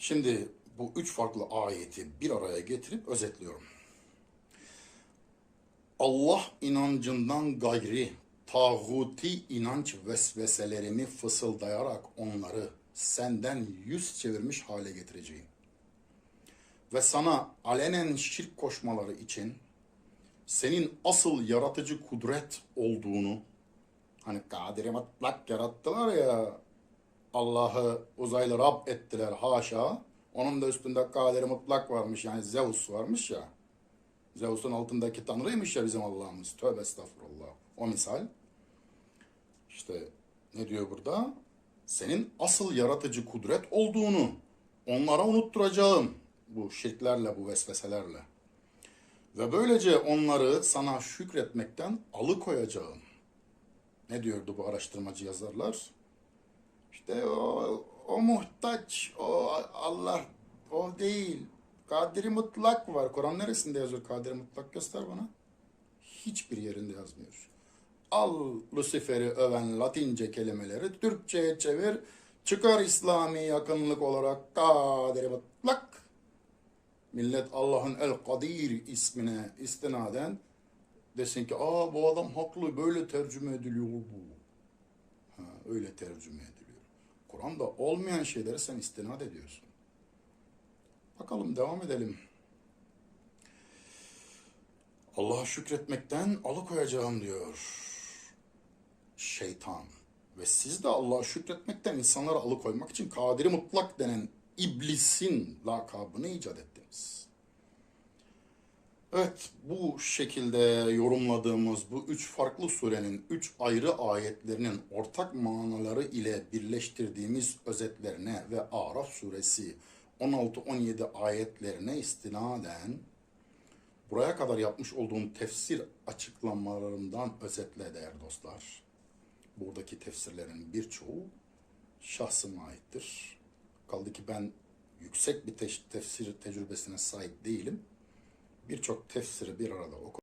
Şimdi bu üç farklı ayeti bir araya getirip özetliyorum. Allah inancından gayri tağuti inanç vesveselerini fısıldayarak onları senden yüz çevirmiş hale getireceğim. Ve sana alenen şirk koşmaları için senin asıl yaratıcı kudret olduğunu hani kadiri mutlak yarattılar ya Allah'ı uzaylı Rab ettiler haşa. Onun da üstünde kaderi mutlak varmış yani Zeus varmış ya. Zeus'un altındaki tanrıymış ya bizim Allah'ımız. Tövbe estağfurullah. O misal. İşte ne diyor burada? Senin asıl yaratıcı kudret olduğunu onlara unutturacağım. Bu şirklerle, bu vesveselerle. Ve böylece onları sana şükretmekten alıkoyacağım. Ne diyordu bu araştırmacı yazarlar? İşte o, o muhtaç, o Allah, o değil. Kadiri mutlak var. Kur'an neresinde yazıyor kadiri mutlak? Göster bana. Hiçbir yerinde yazmıyor. Al Lucifer'i öven Latince kelimeleri Türkçe'ye çevir. Çıkar İslami yakınlık olarak kadiri mutlak. Millet Allah'ın El Kadir ismine istinaden desin ki aa bu adam haklı böyle tercüme ediliyor bu. Ha, öyle tercüme ediliyor. Kur'an'da olmayan şeylere sen istinad ediyorsun. Bakalım devam edelim. Allah'a şükretmekten alıkoyacağım diyor şeytan. Ve siz de Allah'a şükretmekten insanları alıkoymak için kadiri mutlak denen iblisin lakabını icat ettiniz. Evet, bu şekilde yorumladığımız bu üç farklı surenin üç ayrı ayetlerinin ortak manaları ile birleştirdiğimiz özetlerine ve Araf suresi 16-17 ayetlerine istinaden buraya kadar yapmış olduğum tefsir açıklamalarımdan özetle değerli dostlar. Buradaki tefsirlerin birçoğu şahsıma aittir. Kaldı ki ben yüksek bir teş- tefsir tecrübesine sahip değilim. Birçok tefsiri bir arada okudum.